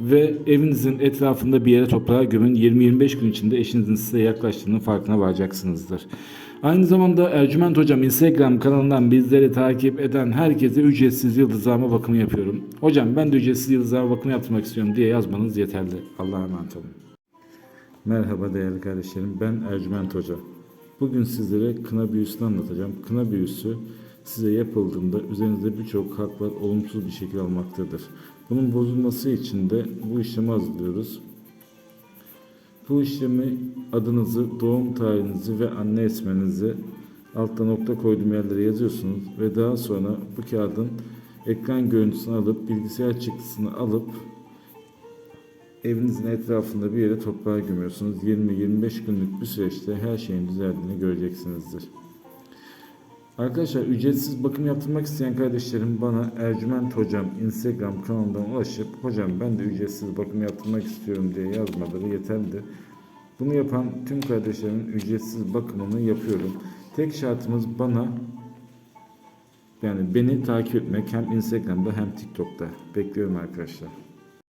ve evinizin etrafında bir yere toprağa gömün. 20-25 gün içinde eşinizin size yaklaştığının farkına varacaksınızdır. Aynı zamanda Ercüment Hocam Instagram kanalından bizleri takip eden herkese ücretsiz yıldızlama bakımı yapıyorum. Hocam ben de ücretsiz yıldızlama bakımı yaptırmak istiyorum diye yazmanız yeterli. Allah'a emanet olun. Merhaba değerli kardeşlerim. Ben Ercüment Hoca. Bugün sizlere kına büyüsünü anlatacağım. Kına büyüsü size yapıldığında üzerinizde birçok haklar olumsuz bir şekilde almaktadır. Bunun bozulması için de bu işlemi hazırlıyoruz. Bu işlemi adınızı, doğum tarihinizi ve anne isminizi altta nokta koyduğum yerlere yazıyorsunuz ve daha sonra bu kağıdın ekran görüntüsünü alıp bilgisayar çıktısını alıp evinizin etrafında bir yere toprağa gömüyorsunuz. 20-25 günlük bir süreçte her şeyin düzeldiğini göreceksinizdir. Arkadaşlar ücretsiz bakım yaptırmak isteyen kardeşlerim bana Ercüment Hocam Instagram kanalından ulaşıp hocam ben de ücretsiz bakım yaptırmak istiyorum diye yazmaları yeterli. Bunu yapan tüm kardeşlerimin ücretsiz bakımını yapıyorum. Tek şartımız bana yani beni takip etmek hem Instagram'da hem TikTok'ta. Bekliyorum arkadaşlar.